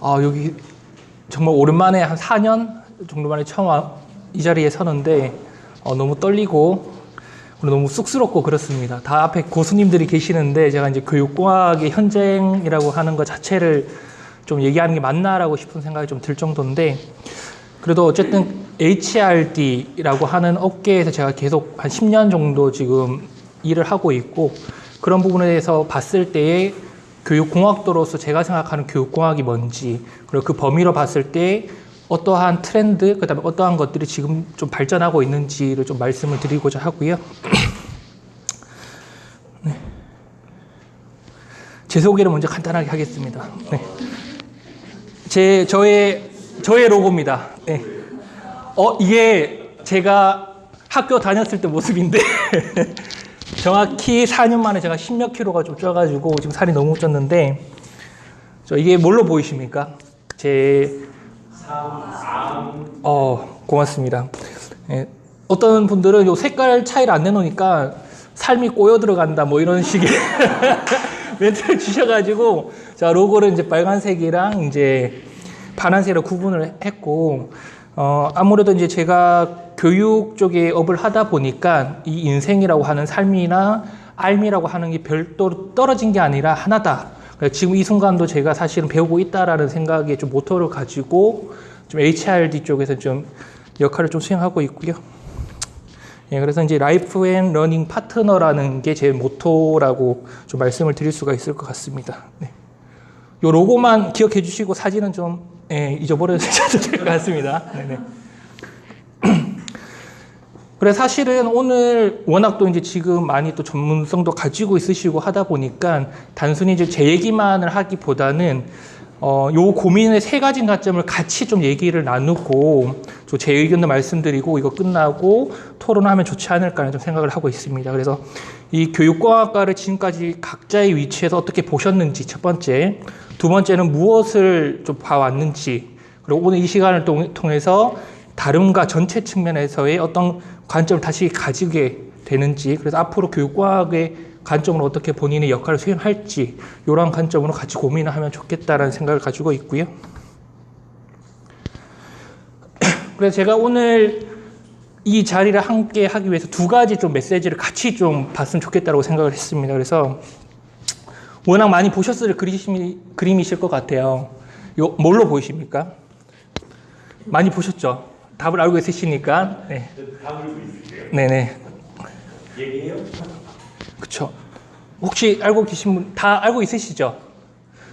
아, 여기 정말 오랜만에 한 4년 정도 만에 처음 와- 이 자리에 서는데 어, 너무 떨리고 그리고 너무 쑥스럽고 그렇습니다. 다 앞에 고수님들이 계시는데 제가 이제 교육공학의 현장이라고 하는 것 자체를 좀 얘기하는 게 맞나라고 싶은 생각이 좀 들 정도인데 그래도 어쨌든 HRD라고 하는 업계에서 제가 계속 한 10년 정도 지금 일을 하고 있고 그런 부분에 대해서 봤을 때의 교육공학도로서 제가 생각하는 교육공학이 뭔지 그리고 그 범위로 봤을 때 어떠한 트렌드 그다음에 어떠한 것들이 지금 좀 발전하고 있는지를 좀 말씀을 드리고자 하고요. 네. 제 소개를 먼저 간단하게 하겠습니다. 네. 제 저의 저의 로고입니다. 네. 어 이게 제가 학교 다녔을 때 모습인데 정확히 4년 만에 제가 10몇 킬로가 좀 쪄가지고 지금 살이 너무 쪘는데 저 이게 뭘로 보이십니까? 제 어, 고맙습니다. 예, 어떤 분들은 요 색깔 차이를 안 내놓으니까 삶이 꼬여 들어간다 뭐 이런 식의 멘트를 주셔가지고 자 로고를 이제 빨간색이랑 이제 파란색으로 구분을 했고 어, 아무래도 이제 제가 교육 쪽에 업을 하다 보니까 이 인생이라고 하는 삶이나 삶이라고 하는 게 별도로 떨어진 게 아니라 하나다. 지금 이 순간도 제가 사실은 배우고 있다라는 생각에 좀 모토를 가지고 좀 HRD 쪽에서 좀 역할을 좀 수행하고 있고요. 예, 그래서 이제 라이프 앤 러닝 파트너라는 게 제 모토라고 좀 말씀을 드릴 수가 있을 것 같습니다. 네. 요 로고만 기억해 주시고 사진은 좀 예, 잊어버려 주셔도 될 것 같습니다. 네네. 그래 사실은 오늘 워낙 또 이제 지금 많이 또 전문성도 가지고 있으시고 하다 보니까 단순히 이제 제 얘기만을 하기보다는 어, 요 고민의 세 가지 관점을 같이 좀 얘기를 나누고 또제 의견도 말씀드리고 이거 끝나고 토론하면 좋지 않을까 좀 생각을 하고 있습니다. 그래서 이 교육공학과를 지금까지 각자의 위치에서 어떻게 보셨는지 첫 번째, 두 번째는 무엇을 좀 봐왔는지 그리고 오늘 이 시간을 통- 통해서 다름과 전체 측면에서의 어떤 관점을 다시 가지게 되는지 그래서 앞으로 교육과학의 관점으로 어떻게 본인의 역할을 수행할지 이러한 관점으로 같이 고민을 하면 좋겠다라는 생각을 가지고 있고요. 그래서 제가 오늘 이 자리를 함께 하기 위해서 두 가지 좀 메시지를 같이 좀 봤으면 좋겠다고 생각을 했습니다. 그래서 워낙 많이 보셨을 그림이, 그림이실 것 같아요. 요 뭘로 보이십니까? 많이 보셨죠? 답을 알고 있으시니까. 네. 네 네. 얘기해요? 그쵸. 혹시 알고 계신 분 다 알고 있으시죠?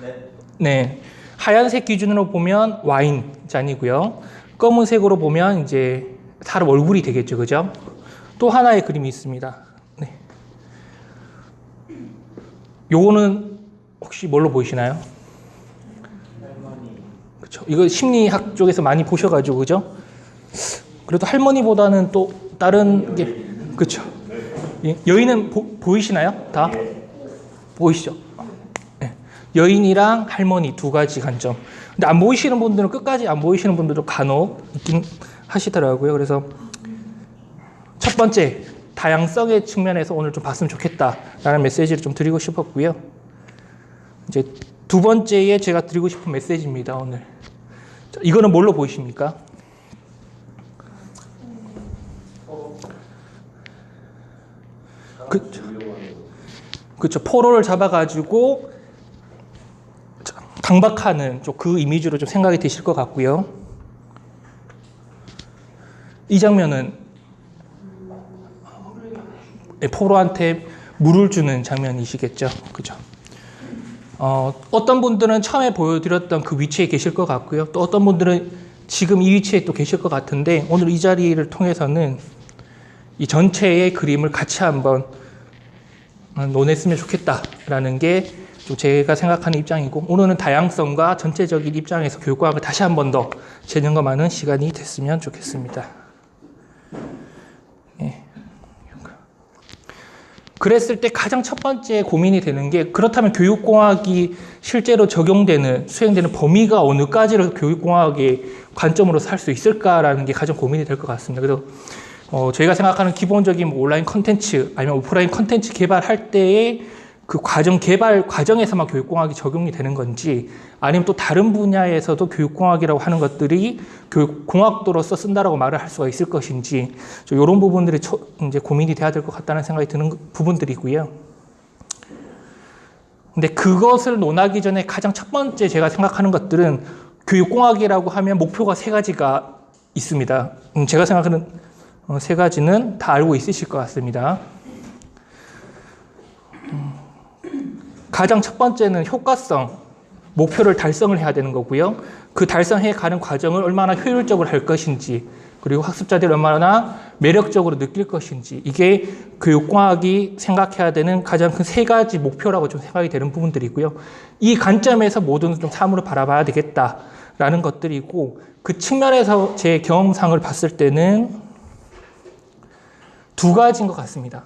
네. 네. 하얀색 기준으로 보면 와인 잔이고요. 검은색으로 보면 이제 사람 얼굴이 되겠죠. 그죠? 또 하나의 그림이 있습니다. 네. 요거는 혹시 뭘로 보이시나요? 그쵸. 이거 심리학 쪽에서 많이 보셔가지고, 그죠? 그래도 할머니보다는 또 다른 게, 그쵸. 예, 여인은 보, 보이시나요? 다? 보이시죠? 네. 여인이랑 할머니 두 가지 관점. 근데 안 보이시는 분들은 끝까지 안 보이시는 분들도 간혹 있긴 하시더라고요. 그래서 첫 번째, 다양성의 측면에서 오늘 좀 봤으면 좋겠다라는 메시지를 좀 드리고 싶었고요. 이제 두 번째에 제가 드리고 싶은 메시지입니다, 오늘. 자, 이거는 뭘로 보이십니까? 그, 그쵸. 포로를 잡아가지고 자, 강박하는 좀그 이미지로 좀 생각이 되실 것 같고요. 이 장면은 네, 포로한테 물을 주는 장면이시겠죠. 그죠. 어, 어떤 분들은 처음에 보여드렸던 그 위치에 계실 것 같고요. 또 어떤 분들은 지금 이 위치에 또 계실 것 같은데 오늘 이 자리를 통해서는 이 전체의 그림을 같이 한번 논했으면 좋겠다라는 게좀 제가 생각하는 입장이고 오늘은 다양성과 전체적인 입장에서 교육과학을 다시 한 번 더 재점검하는 시간이 됐으면 좋겠습니다. 예. 그랬을 때 가장 첫 번째 고민이 되는 게 그렇다면 교육공학이 실제로 적용되는 수행되는 범위가 어느까지를 교육공학의 관점으로 살 수 있을까라는 게 가장 고민이 될 것 같습니다. 그래서 어, 저희가 생각하는 기본적인 뭐 온라인 컨텐츠 아니면 오프라인 컨텐츠 개발할 때의 그 과정 개발 과정에서만 교육공학이 적용이 되는 건지 아니면 또 다른 분야에서도 교육공학이라고 하는 것들이 교육공학도로서 쓴다라고 말을 할 수가 있을 것인지 이런 부분들이 초- 이제 고민이 돼야 될 것 같다는 생각이 드는 부분들이고요. 근데 그것을 논하기 전에 가장 첫 번째 제가 생각하는 것들은 교육공학이라고 하면 목표가 세 가지가 있습니다. 음, 제가 생각하는 어, 세 가지는 다 알고 있으실 것 같습니다. 음, 가장 첫 번째는 효과성, 목표를 달성을 해야 되는 거고요. 그 달성해 가는 과정을 얼마나 효율적으로 할 것인지, 그리고 학습자들이 얼마나 매력적으로 느낄 것인지, 이게 교육공학이 생각해야 되는 가장 큰 세 가지 목표라고 좀 생각이 되는 부분들이고요. 이 관점에서 모든 좀 사물을 바라봐야 되겠다라는 것들이고, 그 측면에서 제 경험상을 봤을 때는 두 가지인 것 같습니다.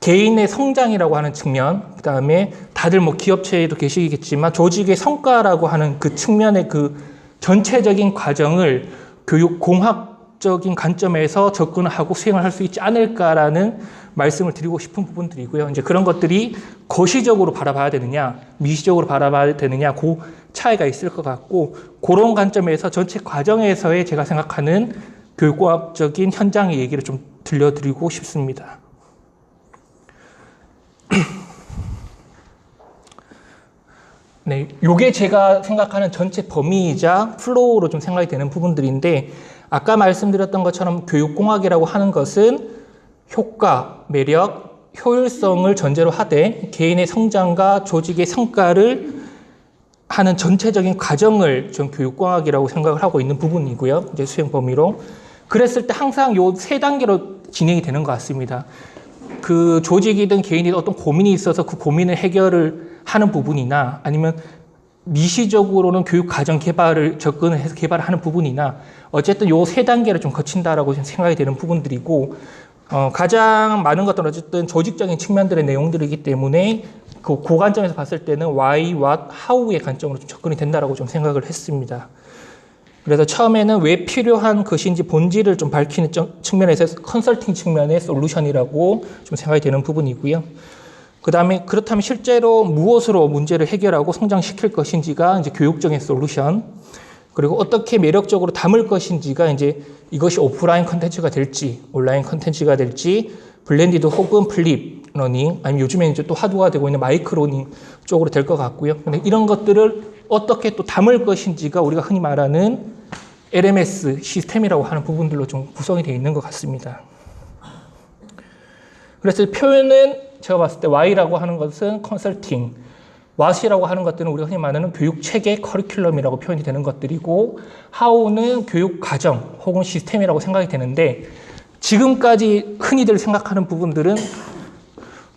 개인의 성장이라고 하는 측면, 그 다음에 다들 뭐 기업체에도 계시겠지만 조직의 성과라고 하는 그 측면의 그 전체적인 과정을 교육 공학적인 관점에서 접근하고 수행을 할 수 있지 않을까라는 말씀을 드리고 싶은 부분들이고요. 이제 그런 것들이 거시적으로 바라봐야 되느냐, 미시적으로 바라봐야 되느냐, 그 차이가 있을 것 같고, 그런 관점에서 전체 과정에서의 제가 생각하는 교육공학적인 현장의 얘기를 좀 들려드리고 싶습니다. 네, 요게 제가 생각하는 전체 범위이자 플로우로 좀 생각이 되는 부분들인데 아까 말씀드렸던 것처럼 교육공학이라고 하는 것은 효과, 매력, 효율성을 전제로 하되 개인의 성장과 조직의 성과를 하는 전체적인 과정을 좀 교육공학이라고 생각을 하고 있는 부분이고요. 이제 수행 범위로. 그랬을 때 항상 요 세 단계로 진행이 되는 것 같습니다. 그 조직이든 개인이든 어떤 고민이 있어서 그 고민을 해결을 하는 부분이나 아니면 미시적으로는 교육 과정 개발을 접근을 해서 개발하는 부분이나 어쨌든 요 세 단계를 좀 거친다라고 생각이 되는 부분들이고 어, 가장 많은 것들은 어쨌든 조직적인 측면들의 내용들이기 때문에 그, 그 관점에서 봤을 때는 why, what, how의 관점으로 좀 접근이 된다라고 좀 생각을 했습니다. 그래서 처음에는 왜 필요한 것인지 본질을 좀 밝히는 점- 측면에서 컨설팅 측면의 솔루션이라고 좀 생각이 되는 부분이고요. 그 다음에 그렇다면 실제로 무엇으로 문제를 해결하고 성장시킬 것인지가 이제 교육적인 솔루션. 그리고 어떻게 매력적으로 담을 것인지가 이제 이것이 오프라인 컨텐츠가 될지 온라인 컨텐츠가 될지 블렌디드 혹은 플립 러닝 아니면 요즘에 이제 또 화두가 되고 있는 마이크로 러닝 쪽으로 될 것 같고요. 근데 이런 것들을 어떻게 또 담을 것인지가 우리가 흔히 말하는 LMS 시스템이라고 하는 부분들로 좀 구성이 되어 있는 것 같습니다. 그래서 표현은 제가 봤을 때 Y라고 하는 것은 컨설팅, what이라고 하는 것들은 우리가 흔히 말하는 교육 체계 커리큘럼이라고 표현이 되는 것들이고 how는 교육 과정 혹은 시스템이라고 생각이 되는데 지금까지 흔히들 생각하는 부분들은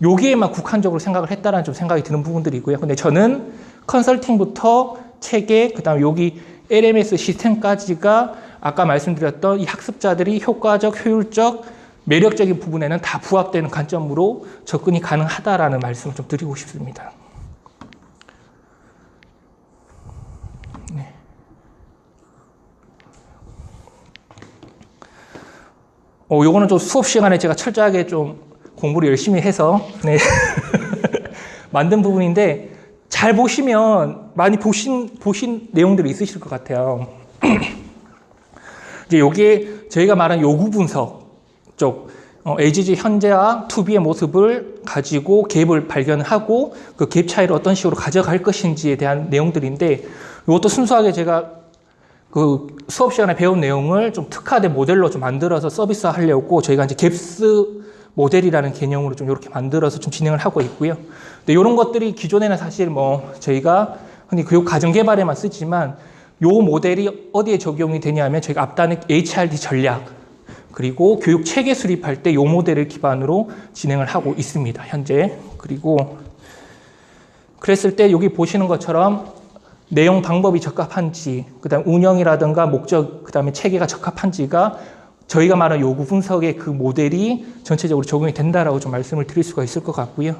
여기에만 국한적으로 생각을 했다라는 좀 생각이 드는 부분들이고요. 근데 저는 컨설팅부터 체계, 그 다음에 여기 LMS 시스템까지가 아까 말씀드렸던 이 학습자들이 효과적, 효율적, 매력적인 부분에는 다 부합되는 관점으로 접근이 가능하다라는 말씀을 좀 드리고 싶습니다. 네. 어, 요거는 좀 수업 시간에 제가 철저하게 좀 공부를 열심히 해서 네. 만든 부분인데 잘 보시면 많이 보신 보신 내용들이 있으실 것 같아요. 이제 여기에 저희가 말한 요구 분석 쪽 어, LGG 현재와 투비의 모습을 가지고 갭을 발견하고 그 갭 차이를 어떤 식으로 가져갈 것인지에 대한 내용들인데 이것도 순수하게 제가 그 수업 시간에 배운 내용을 좀 특화된 모델로 좀 만들어서 서비스 하려고 저희가 이제 갭스 모델이라는 개념으로 좀 이렇게 만들어서 좀 진행을 하고 있고요. 근데 이런 것들이 기존에는 사실 뭐 저희가 흔히 교육 과정 개발에만 쓰지만 요 모델이 어디에 적용이 되냐면 저희가 앞단의 HRD 전략 그리고 교육 체계 수립할 때 요 모델을 기반으로 진행을 하고 있습니다. 현재. 그리고 그랬을 때 여기 보시는 것처럼 내용 방법이 적합한지, 그다음 운영이라든가 목적, 그다음에 체계가 적합한지가 저희가 말한 요구 분석의 그 모델이 전체적으로 적용이 된다라고 좀 말씀을 드릴 수가 있을 것 같고요.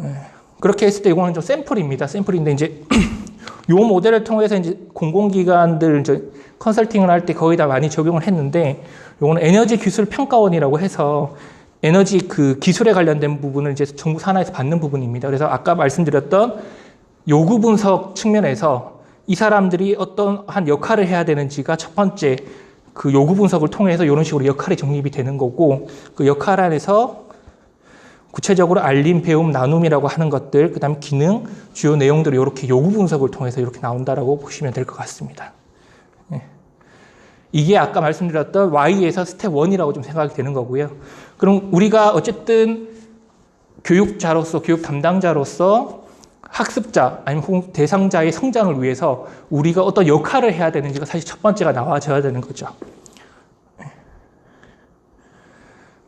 예, 그렇게 했을 때 이거는 좀 샘플입니다. 샘플인데 이제 요 모델을 통해서 이제 공공기관들 이제 컨설팅을 할 때 거의 다 많이 적용을 했는데 요거는 에너지 기술 평가원이라고 해서 에너지 그 기술에 관련된 부분을 이제 정부 산하에서 받는 부분입니다. 그래서 아까 말씀드렸던 요구 분석 측면에서 이 사람들이 어떤 한 역할을 해야 되는지가 첫 번째 그 요구 분석을 통해서 이런 식으로 역할이 정립이 되는 거고 그 역할 안에서 구체적으로 알림, 배움, 나눔이라고 하는 것들, 그 다음에 기능, 주요 내용들을 이렇게 요구 분석을 통해서 이렇게 나온다라고 보시면 될 것 같습니다. 예. 이게 아까 말씀드렸던 Y에서 스텝 1이라고 좀 생각이 되는 거고요. 그럼 우리가 어쨌든 교육자로서, 교육 담당자로서 학습자 아니면 대상자의 성장을 위해서 우리가 어떤 역할을 해야 되는지가 사실 첫 번째가 나와져야 되는 거죠.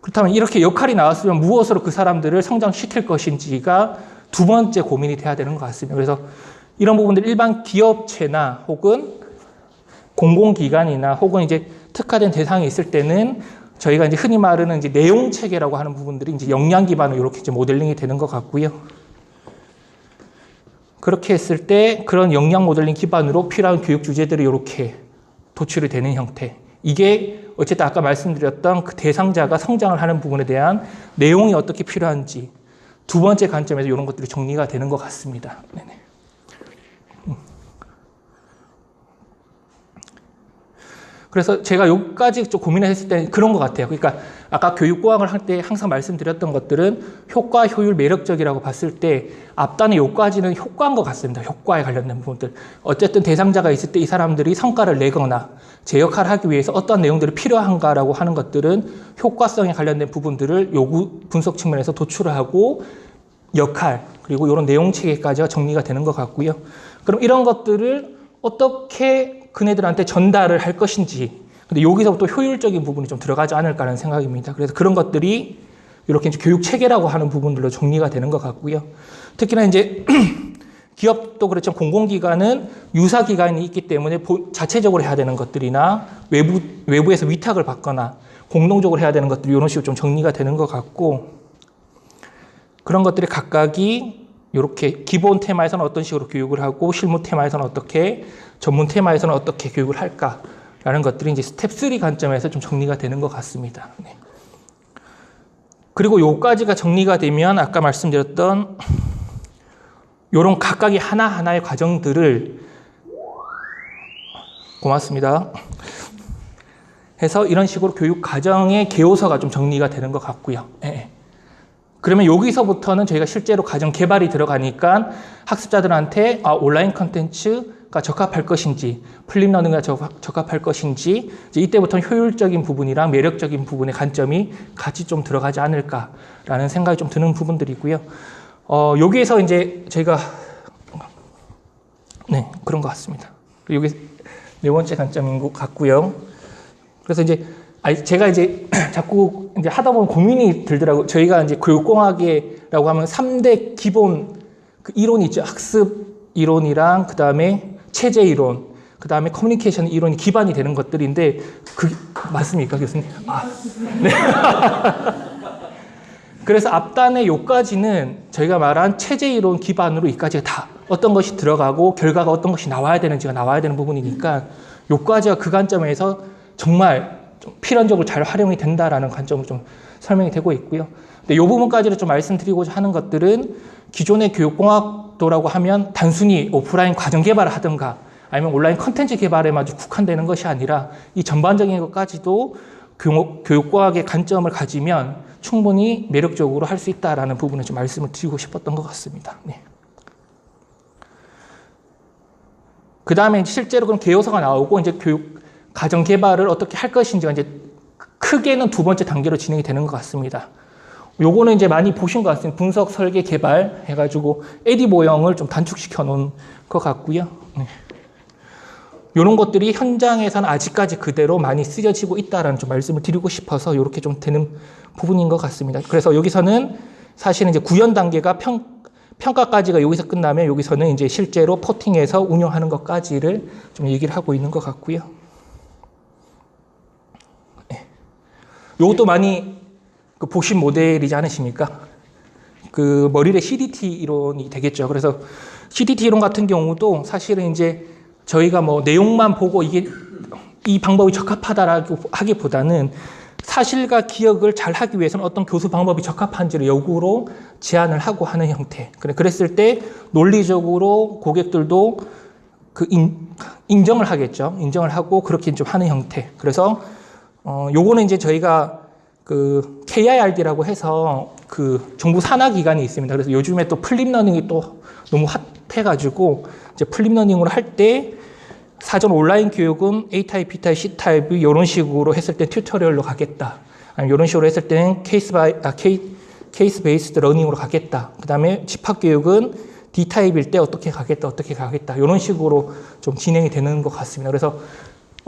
그렇다면 이렇게 역할이 나왔으면 무엇으로 그 사람들을 성장시킬 것인지가 두 번째 고민이 돼야 되는 것 같습니다. 그래서 이런 부분들 일반 기업체나 혹은 공공기관이나 혹은 이제 특화된 대상이 있을 때는 저희가 이제 흔히 말하는 이제 내용 체계라고 하는 부분들이 이제 역량 기반으로 이렇게 이제 모델링이 되는 것 같고요. 그렇게 했을 때 그런 역량 모델링 기반으로 필요한 교육 주제들이 이렇게 도출이 되는 형태. 이게 어쨌든 아까 말씀드렸던 그 대상자가 성장을 하는 부분에 대한 내용이 어떻게 필요한지 두 번째 관점에서 이런 것들이 정리가 되는 것 같습니다. 네네. 그래서 제가 여기까지 좀 고민을 했을 때 그런 것 같아요. 그러니까 아까 교육고학을 할 때 항상 말씀드렸던 것들은 효과, 효율, 매력적이라고 봤을 때 앞단의 요까지는 효과인 것 같습니다. 효과에 관련된 부분들. 어쨌든 대상자가 있을 때 이 사람들이 성과를 내거나 제 역할을 하기 위해서 어떤 내용들이 필요한가라고 하는 것들은 효과성에 관련된 부분들을 요구 분석 측면에서 도출을 하고 역할 그리고 이런 내용 체계까지가 정리가 되는 것 같고요. 그럼 이런 것들을 어떻게 그네들한테 전달을 할 것인지 근데 여기서부터 효율적인 부분이 좀 들어가지 않을까라는 생각입니다. 그래서 그런 것들이 이렇게 이제 교육 체계라고 하는 부분들로 정리가 되는 것 같고요. 특히나 이제 기업도 그렇지만 공공기관은 유사 기관이 있기 때문에 보- 자체적으로 해야 되는 것들이나 외부, 외부에서 위탁을 받거나 공동적으로 해야 되는 것들이 이런 식으로 좀 정리가 되는 것 같고 그런 것들이 각각이 이렇게 기본 테마에서는 어떤 식으로 교육을 하고 실무 테마에서는 어떻게 전문 테마에서는 어떻게 교육을 할까라는 것들이 이제 스텝 3 관점에서 좀 정리가 되는 것 같습니다. 네. 그리고 요까지가 정리가 되면 아까 말씀드렸던 요런 각각의 하나하나의 과정들을 고맙습니다. 해서 이런 식으로 교육 과정의 개요서가 좀 정리가 되는 것 같고요. 예, 예. 그러면 여기서부터는 저희가 실제로 과정 개발이 들어가니까 학습자들한테 아, 온라인 컨텐츠가 적합할 것인지, 플립러닝과 적- 적합할 것인지, 이때부터는 효율적인 부분이랑 매력적인 부분의 관점이 같이 좀 들어가지 않을까라는 생각이 좀 드는 부분들이고요. 어, 여기에서 이제 저희가 네 그런 것 같습니다. 여기 네 번째 관점인 것 같고요. 그래서 이제 제가 이제 자꾸 이제 하다 보면 고민이 들더라고요. 저희가 이제 교육공학이라고 하면 3대 기본 그 이론이 있죠. 학습 이론이랑 그 다음에 체제 이론, 그 다음에 커뮤니케이션 이론이 기반이 되는 것들인데 그 맞습니까, 교수님? 아, 네. 그래서 앞단의 요까지는 저희가 말한 체제 이론 기반으로 이까지가 다 어떤 것이 들어가고 결과가 어떤 것이 나와야 되는지가 나와야 되는 부분이니까 요까지가 그 관점에서 정말 좀 필연적으로 잘 활용이 된다라는 관점으로 좀 설명이 되고 있고요. 근데 요 부분까지를 좀 말씀드리고자 하는 것들은 기존의 교육공학도라고 하면 단순히 오프라인 과정 개발을 하든가 아니면 온라인 컨텐츠 개발에만 국한되는 것이 아니라 이 전반적인 것까지도 교육- 교육과학의 관점을 가지면 충분히 매력적으로 할 수 있다라는 부분을 좀 말씀을 드리고 싶었던 것 같습니다. 네. 그 다음에 실제로 그럼 개요서가 나오고 이제 교육 과정 개발을 어떻게 할 것인지가 이제 크게는 두 번째 단계로 진행이 되는 것 같습니다. 요거는 이제 많이 보신 것 같습니다. 분석, 설계, 개발 해가지고 에디 모형을 좀 단축시켜 놓은 것 같고요. 네. 이런 것들이 현장에서는 아직까지 그대로 많이 쓰여지고 있다라는 좀 말씀을 드리고 싶어서 이렇게 좀 되는 부분인 것 같습니다. 그래서 여기서는 사실은 이제 구현 단계가 평, 평가까지가 여기서 끝나면 여기서는 이제 실제로 포팅해서 운영하는 것까지를 좀 얘기를 하고 있는 것 같고요. 이것도 많이 그 보신 모델이지 않으십니까? 그 머리의 CDT 이론이 되겠죠. 그래서 CDT 이론 같은 경우도 사실은 이제 저희가 뭐 내용만 보고 이게 이 방법이 적합하다라고 하기보다는 사실과 기억을 잘 하기 위해서는 어떤 교수 방법이 적합한지를 역으로 제안을 하고 하는 형태. 그래 그랬을 때 논리적으로 고객들도 그 인, 인정을 하겠죠. 인정을 하고 그렇게 좀 하는 형태. 그래서 어 요거는 이제 저희가 그 KIRD라고 해서 그 정부 산하 기관이 있습니다. 그래서 요즘에 또 플립 러닝이 또 너무 핫해가지고 이제 플립 러닝으로 할 때 사전 온라인 교육은 A 타입, B 타입, C 타입 이런 식으로 했을 때 튜토리얼로 가겠다. 이런 식으로 했을 때는 케이스 바이 아 케이, 케이스 베이스드 러닝으로 가겠다. 그다음에 집합 교육은 D 타입일 때 어떻게 가겠다, 어떻게 가겠다. 이런 식으로 좀 진행이 되는 것 같습니다. 그래서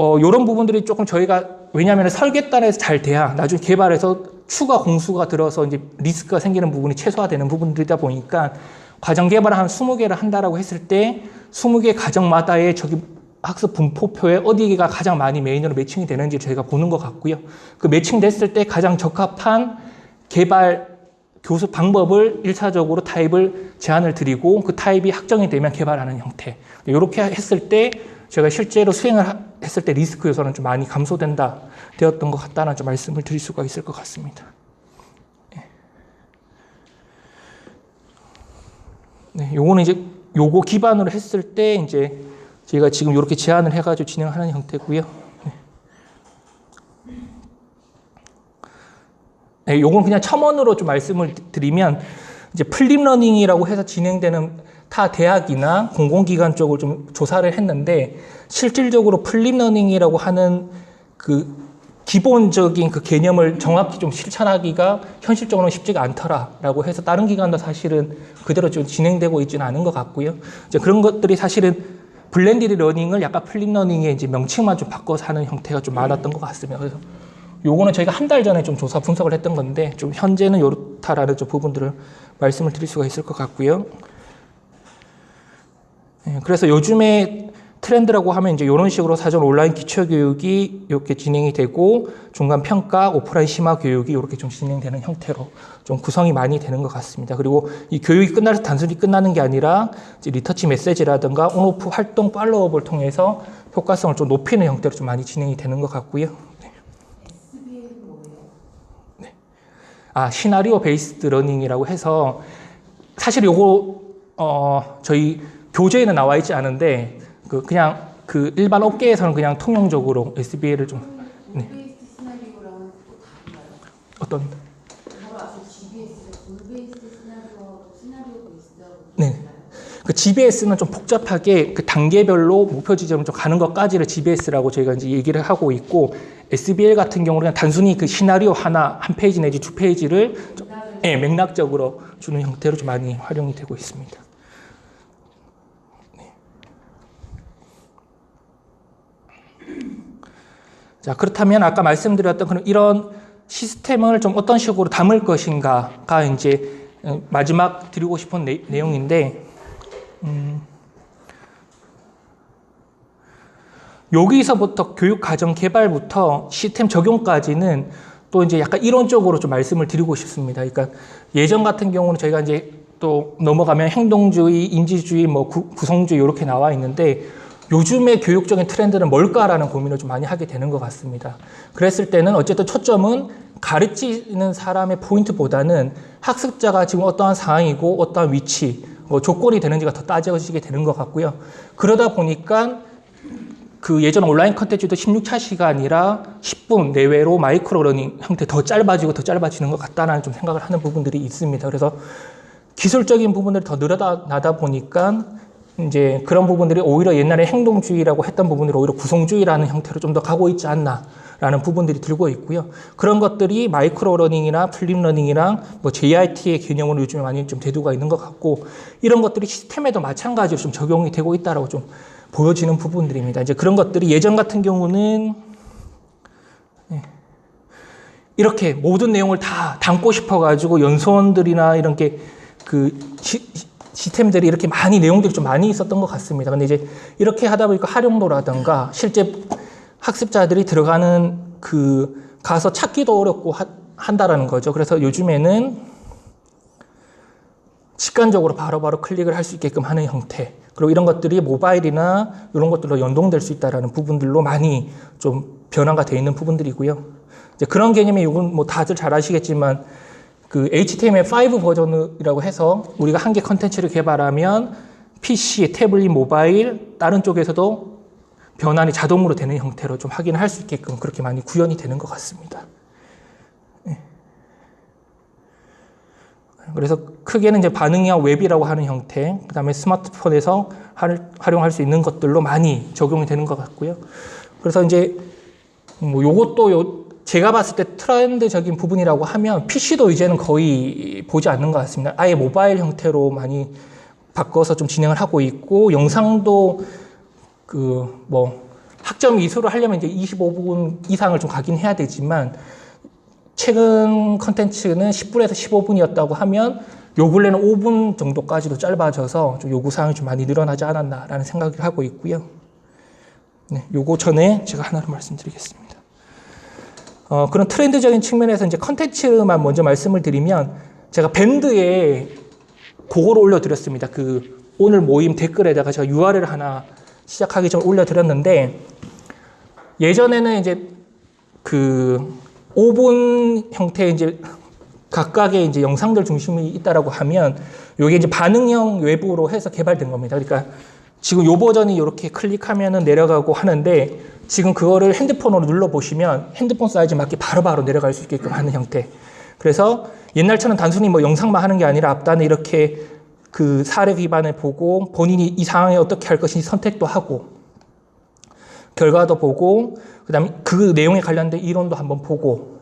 어, 이런 부분들이 조금 저희가 왜냐하면 설계단에서 잘 돼야 나중에 개발해서 추가 공수가 들어서 이제 리스크가 생기는 부분이 최소화되는 부분들이다 보니까 과정 개발을 한 20개를 한다라고 했을 때 20개 과정마다의 저기 학습 분포표에 어디가 가장 많이 메인으로 매칭이 되는지 저희가 보는 것 같고요. 그 매칭됐을 때 가장 적합한 개발 교수 방법을 일차적으로 타입을 제안을 드리고 그 타입이 확정이 되면 개발하는 형태. 이렇게 했을 때 제가 실제로 수행을 하- 했을 때 리스크 요소는 좀 많이 감소된다 되었던 것 같다는 좀 말씀을 드릴 수가 있을 것 같습니다. 네, 요거는 이제 요거 기반으로 했을 때 이제 저희가 지금 이렇게 제안을 해가지고 진행하는 형태고요. 네, 요건 그냥 첨언으로 좀 말씀을 드리면 이제 플립 러닝이라고 해서 진행되는 타 대학이나 공공기관 쪽을 좀 조사를 했는데 실질적으로 플립 러닝이라고 하는 그 기본적인 그 개념을 정확히 좀 실천하기가 현실적으로는 쉽지가 않더라라고 해서 다른 기관도 사실은 그대로 좀 진행되고 있지는 않은 것 같고요. 이제 그런 것들이 사실은 블렌디드 러닝을 약간 플립 러닝의 이제 명칭만 좀 바꿔서 하는 형태가 좀 많았던 것 같습니다. 그래서 요거는 저희가 한 달 전에 좀 조사 분석을 했던 건데 좀 현재는 요렇다라는 좀 부분들을 말씀을 드릴 수가 있을 것 같고요. 예, 그래서 요즘에 트렌드라고 하면 이제 이런 식으로 사전 온라인 기초 교육이 이렇게 진행이 되고 중간 평가 오프라인 심화 교육이 이렇게 좀 진행되는 형태로 좀 구성이 많이 되는 것 같습니다. 그리고 이 교육이 끝나서 단순히 끝나는 게 아니라 리터치 메시지라든가 온오프 활동 팔로업을 통해서 효과성을 좀 높이는 형태로 좀 많이 진행이 되는 것 같고요. 아 시나리오 베이스드 러닝이라고 해서 사실 요거 어 저희 교재에는 나와 있지 않은데 그 그냥 그 일반 업계에서는 그냥 통용적으로 SBA를 좀 네. 어떤 네. 그 GBS는 좀 복잡하게 그 단계별로 목표 지점을 좀 가는 것까지를 GBS라고 저희가 이제 얘기를 하고 있고 SBL 같은 경우는 그냥 단순히 그 시나리오 하나 한 페이지 내지 두 페이지를 좀, 예, 맥락적으로 주는 형태로 좀 많이 활용이 되고 있습니다. 자 그렇다면 아까 말씀드렸던 그런 이런 시스템을 좀 어떤 식으로 담을 것인가가 이제 어, 마지막 드리고 싶은 내, 내용인데 음, 여기서부터 교육 과정 개발부터 시스템 적용까지는 또 이제 약간 이론적으로 좀 말씀을 드리고 싶습니다. 그러니까 예전 같은 경우는 저희가 이제 또 넘어가면 행동주의, 인지주의, 뭐 구, 구성주의 이렇게 나와 있는데 요즘의 교육적인 트렌드는 뭘까라는 고민을 좀 많이 하게 되는 것 같습니다. 그랬을 때는 어쨌든 초점은 가르치는 사람의 포인트보다는 학습자가 지금 어떠한 상황이고 어떠한 위치, 뭐 조건이 되는지가 더 따져지게 되는 것 같고요. 그러다 보니까 그 예전 온라인 컨텐츠도 16차 시간이라 10분 내외로 마이크로 러닝 형태 더 짧아지고 더 짧아지는 것 같다는 좀 생각을 하는 부분들이 있습니다. 그래서 기술적인 부분들이 더 늘어나다 보니까 이제 그런 부분들이 오히려 옛날에 행동주의라고 했던 부분들이 오히려 구성주의라는 형태로 좀 더 가고 있지 않나라는 부분들이 들고 있고요. 그런 것들이 마이크로 러닝이나 플립 러닝이랑 뭐 JIT의 개념으로 요즘에 많이 좀 대두가 있는 것 같고 이런 것들이 시스템에도 마찬가지로 좀 적용이 되고 있다라고 좀 보여지는 부분들입니다. 이제 그런 것들이 예전 같은 경우는 예, 이렇게 모든 내용을 다 담고 싶어가지고 연수원들이나 이런 게그 시스템들이 이렇게 많이 내용들이 좀 많이 있었던 것 같습니다. 근데 이제 이렇게 하다 보니까 활용도라든가 실제 학습자들이 들어가는 그 가서 찾기도 어렵고 하, 한다라는 거죠. 그래서 요즘에는 직관적으로 바로바로 클릭을 할 수 있게끔 하는 형태. 그리고 이런 것들이 모바일이나 이런 것들로 연동될 수 있다라는 부분들로 많이 좀 변화가 되어 있는 부분들이고요. 이제 그런 개념이 이건 뭐 다들 잘 아시겠지만 그 HTML5 버전이라고 해서 우리가 한 개 컨텐츠를 개발하면 PC, 태블릿, 모바일 다른 쪽에서도 변환이 자동으로 되는 형태로 좀 확인할 수 있게끔 그렇게 많이 구현이 되는 것 같습니다. 예. 그래서 크게는 이제 반응형 웹이라고 하는 형태, 그 다음에 스마트폰에서 할- 활용할 수 있는 것들로 많이 적용이 되는 것 같고요. 그래서 이제 뭐 요것도 요 제가 봤을 때 트렌드적인 부분이라고 하면 PC도 이제는 거의 보지 않는 것 같습니다. 아예 모바일 형태로 많이 바꿔서 좀 진행을 하고 있고 영상도 그 뭐 학점 이수를 하려면 이제 25분 이상을 좀 가긴 해야 되지만 최근 컨텐츠는 10분에서 15분이었다고 하면 요 근래는 5분 정도까지도 짧아져서 좀 요구 사항이 좀 많이 늘어나지 않았나라는 생각을 하고 있고요. 네, 요거 전에 제가 하나를 말씀드리겠습니다. 어, 그런 트렌드적인 측면에서 이제 컨텐츠만 먼저 말씀을 드리면 제가 밴드에 그거를 올려드렸습니다. 그 오늘 모임 댓글에다가 제가 URL 하나 시작하기 전에 올려드렸는데 예전에는 이제 그 5분 형태의 이제 각각의 이제 영상들 중심이 있다라고 하면 이게 이제 반응형 외부로 해서 개발된 겁니다. 그러니까 지금 요 버전이 이렇게 클릭하면은 내려가고 하는데 지금 그거를 핸드폰으로 눌러 보시면 핸드폰 사이즈 맞게 바로바로 내려갈 수 있게끔 하는 형태. 그래서 옛날처럼 단순히 뭐 영상만 하는 게 아니라 앞단에 이렇게 그 사례 기반을 보고 본인이 이 상황에 어떻게 할 것인지 선택도 하고 결과도 보고 그다음에 그 내용에 관련된 이론도 한번 보고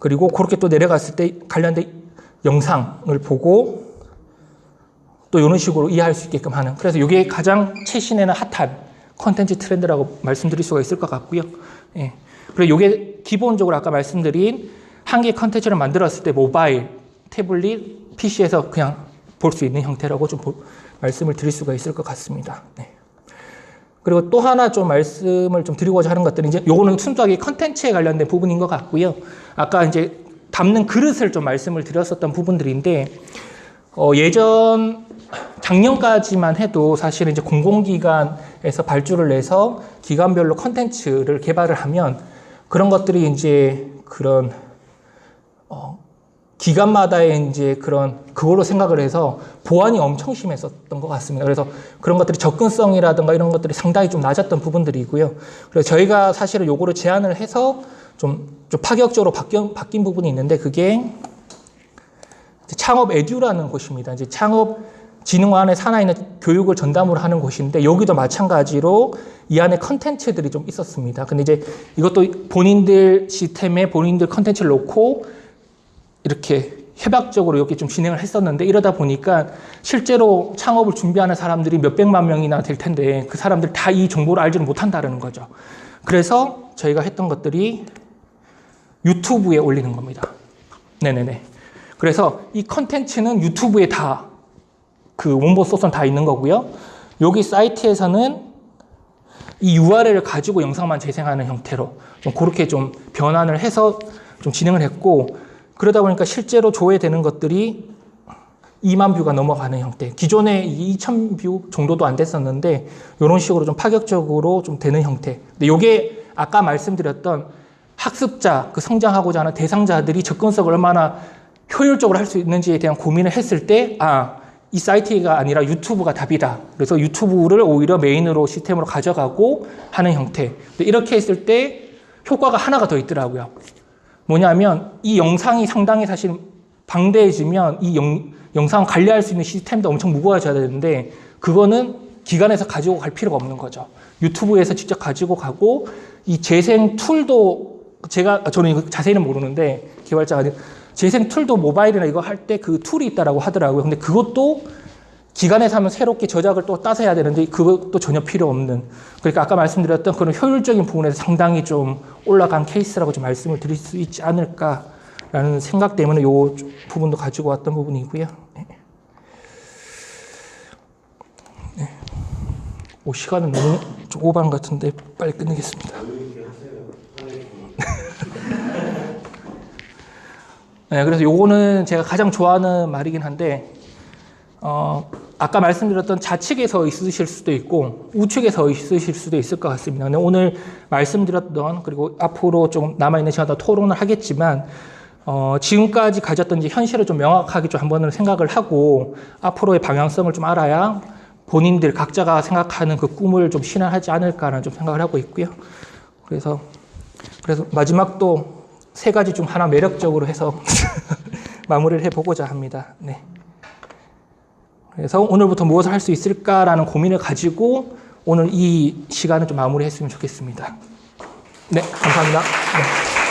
그리고 그렇게 또 내려갔을 때 관련된 영상을 보고 또 이런 식으로 이해할 수 있게끔 하는 그래서 이게 가장 최신에는 핫한 컨텐츠 트렌드라고 말씀드릴 수가 있을 것 같고요. 예. 그리고 이게 기본적으로 아까 말씀드린 한 개 컨텐츠를 만들었을 때 모바일, 태블릿, PC에서 그냥 볼 수 있는 형태라고 좀 보- 말씀을 드릴 수가 있을 것 같습니다. 네. 그리고 또 하나 좀 말씀을 좀 드리고자 하는 것들은 이제 요거는 순수하게 컨텐츠에 관련된 부분인 것 같고요. 아까 이제 담는 그릇을 좀 말씀을 드렸었던 부분들인데 어, 예전 작년까지만 해도 사실은 이제 공공기관 에서 발주를 내서 기관별로 컨텐츠를 개발을 하면 그런 것들이 이제 그런 어, 기관마다의 이제 그런 그걸로 생각을 해서 보안이 엄청 심했었던 것 같습니다. 그래서 그런 것들이 접근성이라든가 이런 것들이 상당히 좀 낮았던 부분들이고요. 그래서 저희가 사실은 요거를 제안을 해서 좀, 좀 파격적으로 바뀐, 바뀐 부분이 있는데 그게 창업 에듀라는 곳입니다. 이제 창업 진흥원의 산하에 있는 교육을 전담으로 하는 곳인데 여기도 마찬가지로 이 안에 컨텐츠들이 좀 있었습니다. 근데 이제 이것도 본인들 시스템에 본인들 컨텐츠를 놓고 이렇게 협약적으로 이렇게 좀 진행을 했었는데 이러다 보니까 실제로 창업을 준비하는 사람들이 몇백만 명이나 될 텐데 그 사람들 다 이 정보를 알지를 못한다는 거죠. 그래서 저희가 했던 것들이 유튜브에 올리는 겁니다. 네네네. 그래서 이 컨텐츠는 유튜브에 다 그 원본 소스는 다 있는 거고요. 여기 사이트에서는 이 URL을 가지고 영상만 재생하는 형태로 좀 그렇게 좀 변환을 해서 좀 진행을 했고 그러다 보니까 실제로 조회되는 것들이 2만 뷰가 넘어가는 형태. 기존에 2천 뷰 정도도 안 됐었는데 이런 식으로 좀 파격적으로 좀 되는 형태. 근데 이게 아까 말씀드렸던 학습자, 그 성장하고자 하는 대상자들이 접근성을 얼마나 효율적으로 할 수 있는지에 대한 고민을 했을 때, 아, 이 사이트가 아니라 유튜브가 답이다. 그래서 유튜브를 오히려 메인으로 시스템으로 가져가고 하는 형태. 이렇게 했을 때 효과가 하나가 더 있더라고요. 뭐냐면 이 영상이 상당히 사실 방대해지면 이 영, 영상을 관리할 수 있는 시스템도 엄청 무거워져야 되는데 그거는 기관에서 가지고 갈 필요가 없는 거죠. 유튜브에서 직접 가지고 가고 이 재생 툴도 제가 저는 자세히는 모르는데 개발자가 재생 툴도 모바일이나 이거 할 때 그 툴이 있다라고 하더라고요. 근데 그것도 기관에서 하면 새롭게 저작을 또 따서 해야 되는데 그것도 전혀 필요 없는. 그러니까 아까 말씀드렸던 그런 효율적인 부분에서 상당히 좀 올라간 케이스라고 좀 말씀을 드릴 수 있지 않을까라는 생각 때문에 요 부분도 가지고 왔던 부분이고요. 네. 네. 오, 시간은 너무 좀 오반 같은데 빨리 끝내겠습니다. 네, 그래서 요거는 제가 가장 좋아하는 말이긴 한데, 어, 아까 말씀드렸던 좌측에서 있으실 수도 있고 우측에서 있으실 수도 있을 것 같습니다. 근데 오늘 말씀드렸던 그리고 앞으로 좀 남아있는 시간도 토론을 하겠지만 어, 지금까지 가졌던 이제 현실을 좀 명확하게 좀 한번은 생각을 하고 앞으로의 방향성을 좀 알아야 본인들 각자가 생각하는 그 꿈을 좀 실현하지 않을까라는 좀 생각을 하고 있고요. 그래서 그래서 마지막도 세 가지 중 하나 매력적으로 해서 마무리를 해보고자 합니다. 네. 그래서 오늘부터 무엇을 할 수 있을까라는 고민을 가지고 오늘 이 시간을 좀 마무리했으면 좋겠습니다. 네, 감사합니다. 네.